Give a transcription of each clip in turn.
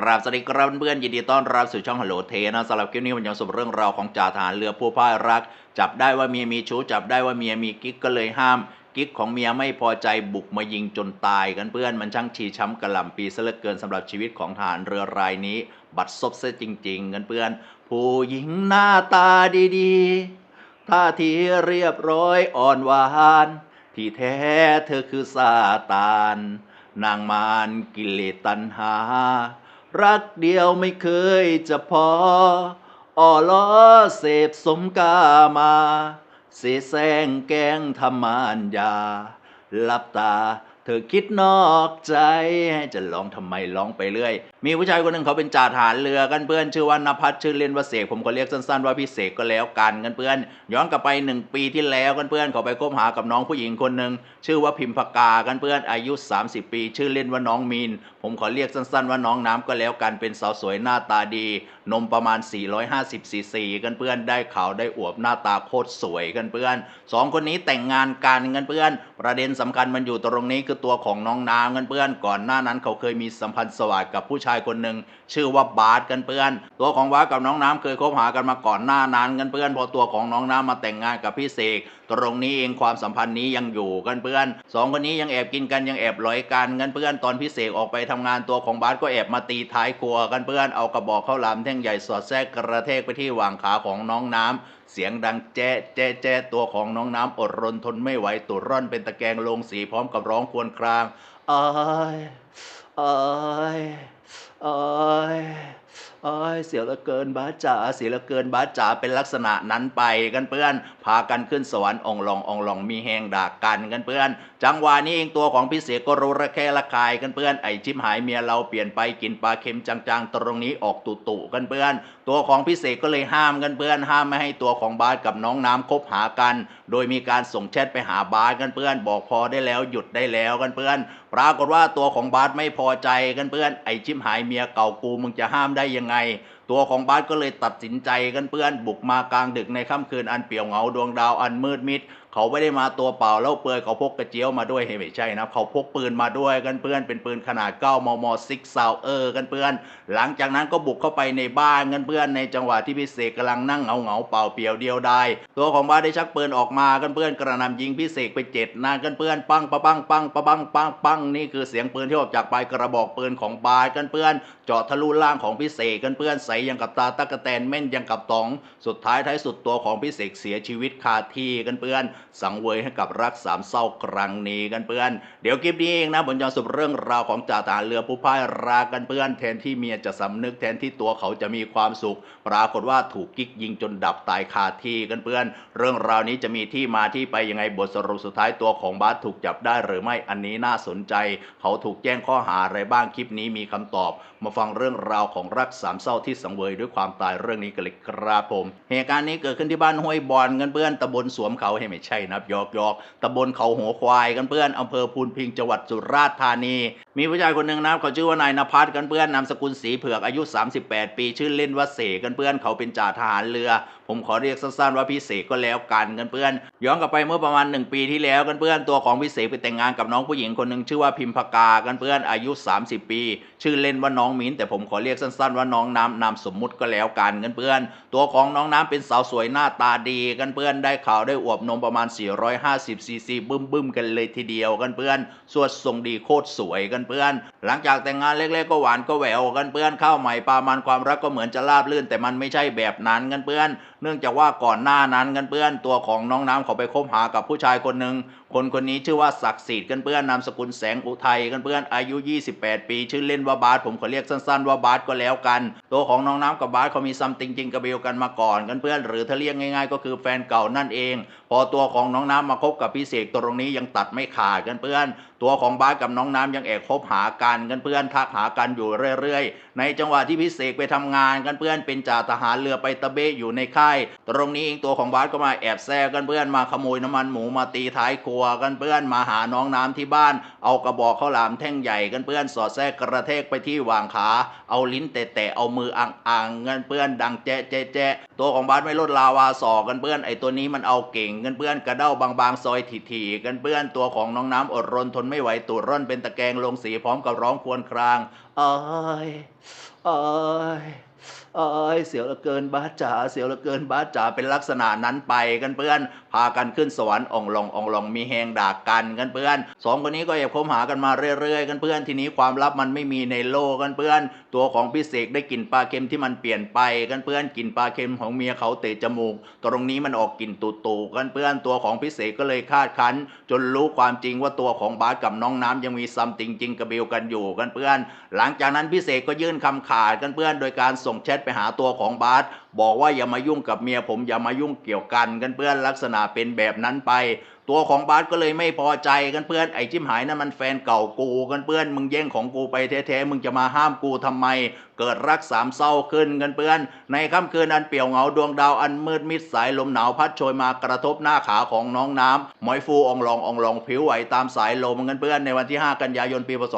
ครับสวัสดีครับเพื่อนยินดีต้อนรับสู่ช่องฮัลโหลเทนะสำหรับคลิปนี้มันยังสบเรื่องราวของจ่าทหารเรือผู้พ่ายรัก จับได้ว่าเมียมีชู้จับได้ว่าเมียมีกิ๊กก็เลยห้ามกิ๊กของเมียไม่พอใจบุกมายิงจนตายกันเพื่อนมันช่างชีช้ำกระหล่ำปีซะเหลือเกินสำหรับชีวิตของทหารเรือรายนี้ บัดซบเสียจริง ๆ กันเพื่อน ผู้หญิงหน้าตาดีๆท่าทีเรียบร้อยอ่อนหวานที่แท้เธอคือซาตานนางมารกิเลสตัณหา รักเดียวไม่เคยจะพออ่อล้อเสพสมกามา เสแสร้งแกงทำมานยาหลับตา ธอคิดนอกใจจะร้องทำไมร้องไปเรื่อย มีผู้ชายคนหนึ่งเขาเป็นจ่าทหารเรือกันเพื่อนชื่อว่านภัสชื่อเล่นว่าเสกผมก็เรียกสั้นๆว่าพี่เสกก็แล้วกันกันเพื่อน ย้อนกลับไปหนึ่งปีที่แล้วกันเพื่อนเขาไปคบหากับน้องผู้หญิงคนหนึ่งชื่อว่าพิมพกากันเพื่อนอายุ 30 ปี ชื่อเล่นว่าน้องมีน ผมขอเรียกสั้นๆว่าน้องน้ำก็แล้วกันเป็นสาวสวยหน้าตาดี นมประมาณ 450ซีซีกันเพื่อนได้ขาวได้อวบหน้าตาโคตรสวยกันเพื่อนสองคนนี้แต่งงานกันกันเพื่อน ประเด็นสำคัญมันอยู่ตรงนี้คือตัวของน้องน้ำกันเพื่อน ก่อนหน้านั้นเขาเคยมีสัมพันธ์สวัสดิกับผู้ชายคนหนึ่งชื่อว่าบาสกันเพื่อน ตัวของบาสกับน้องน้ำเคยคบหากันมาก่อนหน้านั้นกันเพื่อน พอตัวของน้องน้ำมาแต่งงานกับพี่เสกตรงนี้เองความสัมพันธ์นี้ยังอยู่กันเพื่อนสองคนนี้ยังแอบกินกันยังแอบลอยกันกันเพื่อนตอนพี่เสกออกไปทำงานตัวของบาสก็แอบมาตีท้ายครัวกันเพื่อนเอากระบอกข้าวหลามแท่งใหญ่สอดแทรกกระแทกไปที่หว่างขาของน้องน้ำ เสียงดังแจ๊ะแจ๊ะแจ๊ะตัวของน้องน้ำอดรนทนไม่ไหวตัวร่อนเป็นตะแกรงลงสีพร้อมกับร้องควนครางอ้ยอ้ยอ้ยอ้ย เสียลือเกินบาจ๋าเสียลือเกินบาจ๋าเป็นลักษณะนั้นไปกันเพื่อน พากันขึ้นสวรรค์องลององลองมีแหงด่ากันกันเพื่อน จังหวะนี้เองตัวของพี่เสกก็รู้ระแคะระคายกันเพื่อนไอชิมหายเมียเราเปลี่ยนไปกินปลาเค็มจางๆ ตรงนี้ออกตุตุๆกันเพื่อน ตัวของพี่เสกก็เลยห้ามกันเพื่อน ห้ามไม่ให้ตัวของบาสกับน้องน้ำคบหากัน โดยมีการส่งแชทไปหาบาสกันเพื่อน บอกพอได้แล้วหยุดได้แล้วกันเพื่อน ปรากฏว่าตัวของบาสไม่พอใจกันเพื่อนไอชิมหายเมียเก่ากูมึงจะห้ามได้ยังไงตัวของบาสก็เลยตัดสินใจกันเพื่อนบุกมากลางดึกในค่ำคืนอันเปี่ยวเหงาดวงดาวอันมืดมิด เขาไม่ได้มาตัวเปล่าแล้วเปลือยเขาพกกระเจียวมาด้วยเฮ้ยไม่ใช่นะเขาพกปืนมาด้วยกันเพื่อนเป็นปืนขนาด 9 มมซิกซาวเออร์กันเพื่อน หลังจากนั้นก็บุกเข้าไปในบ้านกันเพื่อนในจังหวะที่พิเศษกำลังนั่งเหงาเหงาเปล่าเปลี่ยวเดียวดายตัวของบาได้ชักปืนออกมากันเพื่อนกระหนำยิงพิเศษไปเจ็ดนัดกันเพื่อนปังปะปังปังปะปังปังปังนี่คือเสียงปืนที่ออกจากปลายกระบอกปืนของบาสกันเพื่อน เจาะทะลุล่างของพิเศษกันเพื่อนใสยังกับตาตะกะแตนแม่นยังกับตอง สุดท้ายท้ายสุดตัวของพิเศษเสียชีวิตคาที่กันเพื่อนสังเวยให้กับรักสามเศร้าครั้งนี้กันเพื่อน เดี๋ยวคลิปนี้เองนะผมจะสรุปเรื่องราวของจ่าทหารเรือผู้พ่ายรากันเพื่อนแทนที่เมียจะสำนึกแทนที่ตัวเขาจะมีความสุข ปรากฏว่าถูกกิ๊กยิงจนดับตายคาที่กันเพื่อน เรื่องราวนี้จะมีที่มาที่ไปยังไงบทสรุปสุดท้ายตัวของบาสถูกจับได้หรือไม่อันนี้น่าสนใจ เขาถูกแจ้งข้อหาอะไรบ้างคลิปนี้มีคำตอบ มาฟังเรื่องราวของรักสามเศร้าที่สังเวยด้วยความตายเรื่องนี้กันเลยครับผม เหตุการณ์นี้เกิดขึ้นที่บ้านห้วยบอนกันเพื่อนตำบลสวมเขาให้ไม่ใช่ช่นับยอกยอกตำบลเขาหัวควายกันเพื่อนอำเภอพูนพิงจังหวัดสุราษฎร์ธานี มีผู้ชายคนหนึ่งนะเขาชื่อว่านายนภัสกันเพื่อนนามสกุลสีเผือกอายุ 38 ปี ชื่อเล่นว่าเสกันเพื่อนเขาเป็นจ่าทหารเรือ ผมขอเรียกสั้นๆว่าพี่เสกก็แล้วกันกันเพื่อน ย้อนกลับไปเมื่อประมาณหนึ่งปีที่แล้วกันเพื่อนตัวของพี่เสกไปแต่งงานกับน้องผู้หญิงคนหนึ่งชื่อว่าพิมพกากันเพื่อนอายุ 30 ปี ชื่อเล่นว่าน้องมิ้นแต่ผมขอเรียกสั้นๆว่าน้องน้ำนามสมมุติก็แล้วกันกันเพื่อน ตัวของน้องน้ำเป็นสาวสวยหน้าตาดีกันเพื่อนได้ข่าวได้อวบนมประมาณ 450ซีซีบึ้มบึ้มๆกันเลยทีเดียวกันเพื่อนสวดทรงดีโคตรสวยกันเพื่อน หลังจากแต่งงานเล็กๆก็หวานก็แหววกันเพื่อนเข้าวใหม่ปลามันความรักก็เหมือนจะราบลื่น แต่มันไม่ใช่แบบนั้นกันเพื่อนเนื่องจากว่าก่อนหน้านั้นกันเพื่อนตัวของน้องน้ำเขาไปคบหากับผู้ชายคนหนึ่ง คนคนนี้ชื่อว่าศักดิ์สิทธิ์กันเพื่อนนามสกุลแสงอุทัยกันเพื่อนอายุ 28 ปี ชื่อเล่นว่าบาสผมขอเรียกสั้นๆว่าบาสก็แล้วกัน ตัวของน้องน้ำกับบาสเขามีซัมติงจริงกับเบลกันมาก่อนกันเพื่อนหรือถ้าเรียกง่ายๆ ก็คือแฟนเก่านั่นเอง พอตัวของน้องน้ำมาคบกับพี่เสกตรงนี้ยังตัดไม่ขาดกันเพื่อน ตัวของบาสกับน้องน้ำยังแอบคบหากันกันเพื่อนทักหากันอยู่เรื่อยๆ ในจังหวะที่พี่เสกไปทำงานกันเพื่อนเป็นจ่าทหารเรือไปตะเบะอยู่ในค่าย ตรงนี้เองตัวของบาสก็มาแอบแซวกันเพื่อนมาขโมยน้ำมันหมูมาตีท้ายครัววกันเพื่อนมาหาน้องน้ำที่บ้าน เอากระบอกข้าวหลามแท่งใหญ่กันเพื่อนสอดแทรกกระแทกไปที่วางขา เอาลิ้นแตะๆเอามืออ่างๆกันเพื่อนดังแจ๊ะแจ๊ะแจ๊ะตัวของบาสไม่ลดลาวาสอกกันเพื่อนไอตัวนี้มันเอาเก่งกันเพื่อนกระเด้าบางๆซอยถี่ๆกันเพื่อนตัวของน้องน้ำอดรนทนไม่ไหวตูดร่อนเป็นตะแกรงลงสีพร้อมกับร้องครวญครางเอ้ยเอ้ย เอ้ยเสียวเหลือเกินบาจ๋าเสียวเหลือเกินบาจ๋าเป็นลักษณะนั้นไปกันเพื่อน พากันขึ้นสวรรค์องลงองลงมีแหงด่ากันกันเพื่อนสองคนนี้ก็แอบคบหากันมาเรื่อยๆ กันเพื่อนทีนี้ความลับมันไม่มีในโลกกันเพื่อนตัวของพิเศษได้กลิ่นปลาเค็มที่มันเปลี่ยนไปกันเพื่อนกลิ่นปลาเค็มของเมียเขาเตะจมูก ตรงนี้มันออกกลิ่นตุ่ๆกันเพื่อนตัวของพิเศษก็เลยคาดคั้น จนรู้ความจริงว่าตัวของบาสกับน้องน้ำยังมีซัมติงจริงกระเบลกันอยู่กันเพื่อน หลังจากนั้นพิเศษก็ยื่นคำขาดกันเพื่อนโดยการส่งแชทไปหาตัวของบาสบอกว่าอย่ามายุ่งกับเมียผมอย่ามายุ่งเกี่ยวกันกันเพื่อนลักษณะเป็นแบบนั้นไป ตัวของบาสก็เลยไม่พอใจกันเพื่อนไอ้จิ้มหายนั่นมันแฟนเก่ากูกันเพื่อนมึงแย่งของกูไปแท้ๆมึงจะมาห้ามกูทำไม เกิดรักสามเศร้าขึ้นกันเพื่อน ในค่ำคืนอันเปี่ยวเหงาดวงดาวอันมืดมิดสายลมหนาวพัดโชยมากระทบหน้าขาของน้องน้ำหมอยฟูองลององลองผิวไหวตามสายลมกันเพื่อนในวันที่ 5 กันยายนปีพศ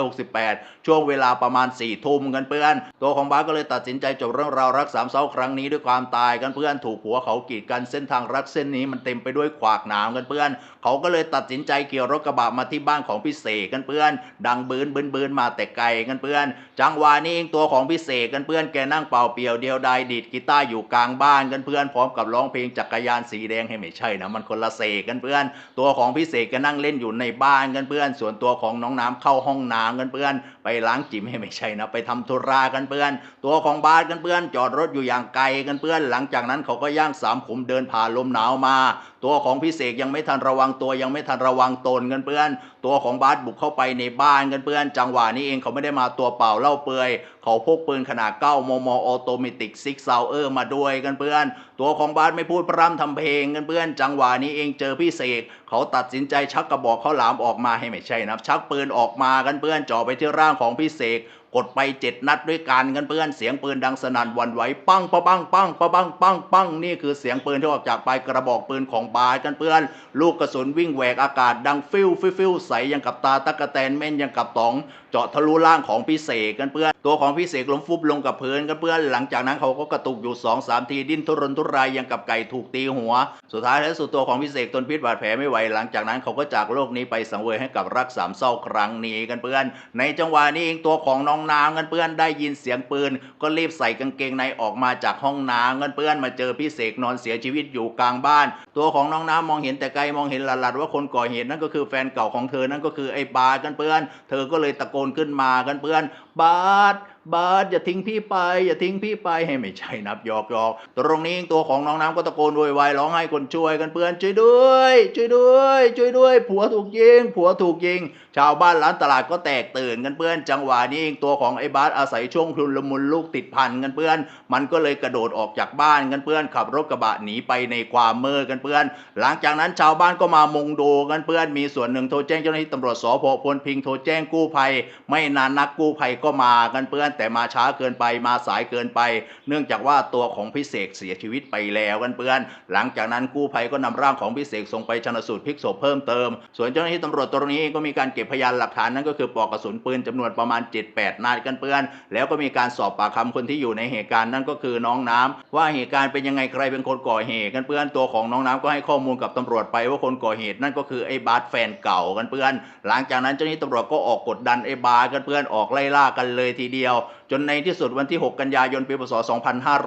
2568 ช่วงเวลาประมาณ4ี่ทุ่มกันเพื่อน ตัวของบาสก็เลยตัดสินใจจบเรื่องราวรักสาามเศร้าครั้งนี้ด้วยความตายกันเพื่อนถูกผัวเขากีดกันเส้นทางรักเส้นนี้มันเต็มไปด้วยขวากหนามกันเพื่อน เขาก็เลยตัดสินใจเกี่ยวรถกระบะมาที่บ้านของพี่เสกกันเพื่อน ดังบืนบืนบืนมาแต่ไกลกันเพื่อน จังหวะนี้เองตัวของพี่เสกกันเพื่อนแกนั่งเป่าเปียวเดียวดายดีดกีตาร์อยู่กลางบ้านกันเพื่อนพร้อมกับร้องเพลงจักรยานสีแดงให้ไม่ใช่นะมันคนละเสกกันเพื่อน ตัวของพี่เสกก็นั่งเล่นอยู่ในบ้านกันเพื่อน ส่วนตัวของน้องน้ำเข้าห้องน้ำกันเพื่อน ไปล้างจิ๋มให้ไม่ใช่นะไปทำธุระกันเพื่อน ตัวของบาสกันเพื่อนจอดรถอยู่อย่างไกลกันเพื่อน หลังจากนั้นเขาก็ย่างสามขุมเดินผ่านลมหนาวมา ตัวของพิเศษยังไม่ทันระวังตัวยังไม่ทันระวังตนกันเพื่อน ตัวของบาสบุกเข้าไปในบ้านกันเพื่อน จังหวะนี้เองเขาไม่ได้มาตัวเปล่าเล่าเปลือย เขาพกปืนขนาด9มมออโตเมติกซิกซาวเออร์มาด้วยกันเพื่อน ตัวของบาสไม่พูดพร่ำทำเพลงกันเพื่อนจังหวะนี้เองเจอพี่เสกเขาตัดสินใจชักกระบอกข้าวหลามออกมาให้ไม่ใช่นะชักปืนออกมากันเพื่อนจ่อไปที่ร่างของพี่เสกกดไปเจ็ดนัดด้วยกันกันเพื่อนเสียงปืนดังสนั่นวันไหวปังปะปังปังปะปังปังปังนี่คือเสียงปืนที่ออกจากปลายกระบอกปืนของบาสกันเพื่อน ลูกกระสุนวิ่งแหวกอากาศดังฟิวฟิวฟิวใสยังกับตาตะกะแตนแม่นยังกับตอง เจาะทะลุร่างของพี่เสกกันเพื่อนตัวของพี่เสกล้มฟุบลงกับพื้นกันเพื่อนหลังจากนั้นเขาก็กระตุกอยู่2อสามทีดิ้นทุรนทุรายยังกับไก่ถูกตีหัว สุดท้ายท้ายสุดตัวของพี่เสกทนพิษบาดแผลไม่ไหวหลังจากนั้นเขาก็จากโลกนี้ไปสังเวยให้กับรักสามเศร้าครั้งนี้กันเพื่อน ในจังหวะนี้เองตัวของน้องน้ำกันเพื่อนได้ยินเสียงปืน ก็รีบใส่กางเกงในออกมาจากห้องน้ำกันเพื่อนมาเจอพี่เสกนอนเสียชีวิตอยู่กลางบ้าน ตัวของน้องน้ำมองเห็นแต่ไกลมองเห็นหลัดๆว่าคนก่อเหตุนั่นก็คือแฟนเก่าของเธอนั่นก็คือไอ้บากันเพื่อน เธอก็เลยตะโกนขึ้นมากันเพื่อนบาสบาสอย่าทิ้งพี่ไป อย่าทิ้งพี่ไปให้ไม่ใช่นับหยอกหยอกตรงนี้ตัวของน้องน้ำก็ตะโกนโวยวายร้องให้คนช่วยกันเพื่อนช่วยด้วย ช่วยด้วย ช่วยด้วย ผัวถูกยิง ผัวถูกยิง ชาวบ้านร้านตลาดก็แตกตื่นกันเพื่อนจังหวะนี้เองตัวของไอ้บาสอาศัยช่วงชุลมุนลูกติดพันกันเพื่อน มันก็เลยกระโดดออกจากบ้านกันเพื่อนขับรถกระบะหนีไปในความมืดกันเพื่อน หลังจากนั้นชาวบ้านก็มามุงดูกันเพื่อนมีส่วนหนึ่งโทรแจ้งเจ้าหน้าที่ตำรวจสพพลพิงโทรแจ้งกู้ภัย ไม่นานนักกู้ภัยก็มากันเพื่อนแต่มาช้าเกินไปมาสายเกินไป เนื่องจากว่าตัวของพิเศษเสียชีวิตไปแล้วกันเพื่อน หลังจากนั้นกู้ภัยก็นำร่างของพิเศษส่งไปชนสูตรพลิกศพเพิ่มเติม ส่วนเจ้าหน้าที่ตำรวจตรงนี้ก็มีการเก็บพยานหลักฐานนั่นก็คือปลอกกระสุนปืนจำนวนประมาณ 7-8 นัดกันเพื่อน แล้วก็มีการสอบปากคำคนที่อยู่ในเหตุการณ์นั่นก็คือน้องน้ำว่าเหตุการณ์เป็นยังไงใครเป็นคนก่อเหตุกันเพื่อนตัวของน้องน้ำก็ให้ข้อมูลกับตำรวจไปว่าคนก่อเหตุนั่นก็คือไอ้บาสแฟนเก่ากันเพื่อน หลังจากนั้นเจ้าหน้าที่ตำรวจก็ออกกดดันไอ้บาสกันเพื่อนออกไล่ล่ากันเลยทีเดียวจนในที่สุดวันที่ 6 กันยายนปีพศ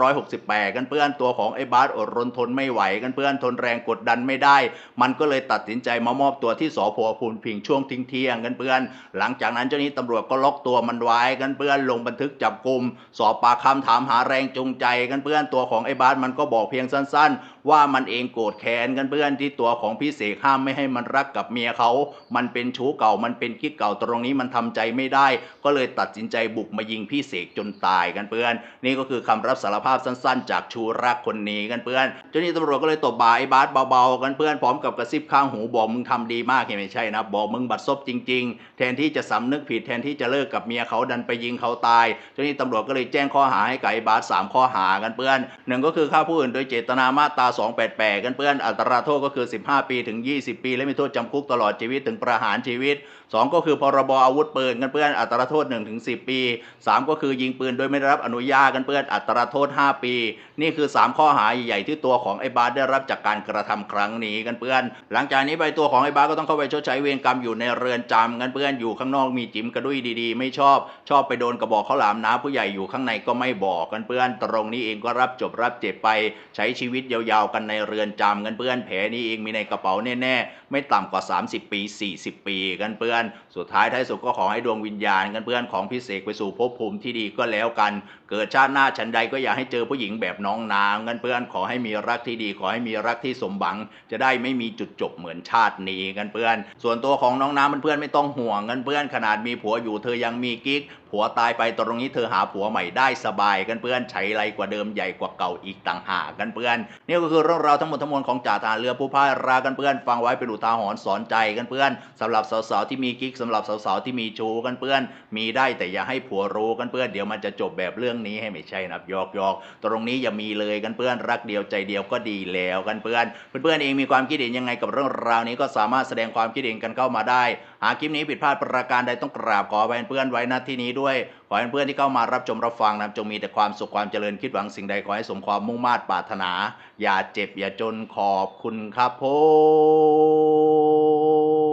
2568 กันเพื่อนตัวของไอ้บาสอดรนทนไม่ไหว กันเพื่อนทนแรงกดดันไม่ได้ มันก็เลยตัดสินใจมามอบตัวที่สพพูนพิงช่วงทิ้งเที่ยงกันเพื่อน หลังจากนั้นเจ้าหน้าที่ตำรวจก็ล็อกตัวมันไว้กันเพื่อนลงบันทึกจับกลุ่มสอบปากคำถามหาแรงจูงใจกันเพื่อนตัวของไอ้บาสมันก็บอกเพียงสั้นๆ ว่ามันเองโกรธแค้นกันเพื่อนที่ตัวของพี่เสกห้ามไม่ให้มันรักกับเมียเขา มันเป็นชู้เก่า มันเป็นกิ๊กเก่าตรงนี้มันทำใจไม่ได้ ก็เลยตัดสินใจบุกมายิงพี่เสกจนตายกันเพื่อน นี่ก็คือคำรับสารภาพสั้นๆ จากชูรักคนนี้กันเพื่อนเจ้าหน้าที่ตำรวจก็เลยตบบ่าไอ้บาสเบาๆกันเพื่อนพร้อมกับกระซิบข้างหูบอกมึงทำดีมากเห็นไม่ใช่นะบอกมึงบัดซบจริง ๆ แทนที่จะสำนึกผิดแทนที่จะเลิกกับเมียเขาดันไปยิงเขาตายเจ้าหน้าที่ตำรวจก็เลยแจ้งข้อหาให้ไอ้บาสสามข้อหากันเพื่อนหนึ่งก็คือฆ่าผู้อื่นโดยเจตนามาตรา288 กันเพื่อนอัตราโทษก็คือ 15 ปีถึง 20 ปี และมีโทษจำคุกตลอดชีวิตถึงประหารชีวิต 2 ก็คือพรบอาวุธปืนกันเพื่อนอัตราโทษ1ถึง10 ปี 3 ก็คือยิงปืนโดยไม่ได้รับอนุญาตกันเพื่อนอัตราโทษ 5 ปี นี่คือ 3 ข้อหาใหญ่ๆที่ตัวของไอ้บาสได้รับจากการกระทำครั้งนี้กันเพื่อน หลังจากนี้ไปตัวของไอ้บาสก็ต้องเข้าไปชดใช้เวรกรรมอยู่ในเรือนจำกันเพื่อนอยู่ข้างนอกมีจิ๋มกระดุยดีๆ ไม่ชอบ ชอบไปโดนกระบอกข้าวหลามน้าผู้ใหญ่อยู่ข้างในก็ไม่บอกกันเพื่อน ตรงนี้เองก็รับจบรับเจ็บไป ใช้ชีวิตยาวๆกันในเรือนจำกันเพื่อนแผลนี้เองมีในกระเป๋าแน่ๆไม่ต่ำกว่า 30 ปี 40 ปีกันเพื่อนสุดท้ายท้ายสุดก็ขอให้ดวงวิญญาณกันเพื่อนของพิเศษไปสู่ภพภูมิที่ดีก็แล้วกัน เกิดชาติหน้าชันใดก็อย่าให้เจอผู้หญิงแบบน้องนางกันเพื่อนขอให้มีรักที่ดี ขอให้มีรักที่สมหวัง จะได้ไม่มีจุดจบเหมือนชาตินี้กันเพื่อน ส่วนตัวของน้องน้ำเพื่อนไม่ต้องห่วงกันเพื่อนขนาดมีผัวอยู่เธอยังมีกิ๊ก ผัวตายไปตรงนี้เธอหาผัวใหม่ได้สบายกันเพื่อนใช้ไรกว่าเดิมใหญ่กว่าเก่าอีกต่างหากกันเพื่อนนี่ก็คือเรื่องราวทั้งหมดทั้งมวลของจ่าทหารเรือผู้พ่ายรากันเพื่อน ฟังไว้เป็นอุทาหรณ์สอนใจกันเพื่อนสำหรับสาวๆที่มีกิ๊กสำหรับสาวๆที่มีชู้กันเพื่อน มีได้แต่อย่าให้ผัวรู้กันเพื่อนเดี๋ยวมันจะจบแบบเรื่องนี้ให้ไม่ใช่นะยอกยอกตรงนี้อย่ามีเลยกันเพื่อนรักเดียวใจเดียวก็ดีแล้วกันเพื่อนเพื่อนๆเองมีความคิดเห็นยังไงกับเรื่องราวนี้ก็สามารถแสดงความคิดเห็นกันเข้ามาได้ หากคลิปนี้ผิดพลาดประการใดต้องกราบขออภัยเพื่อนไว้ณที่นี้วย ขอให้เพื่อนที่เข้ามารับชมรับฟังนะจงมีแต่ความสุขความเจริญคิดหวังสิ่งใดขอให้สมความมุ่งมา่ปรารถนา อย่าเจ็บอย่าจนขอบคุณครับผม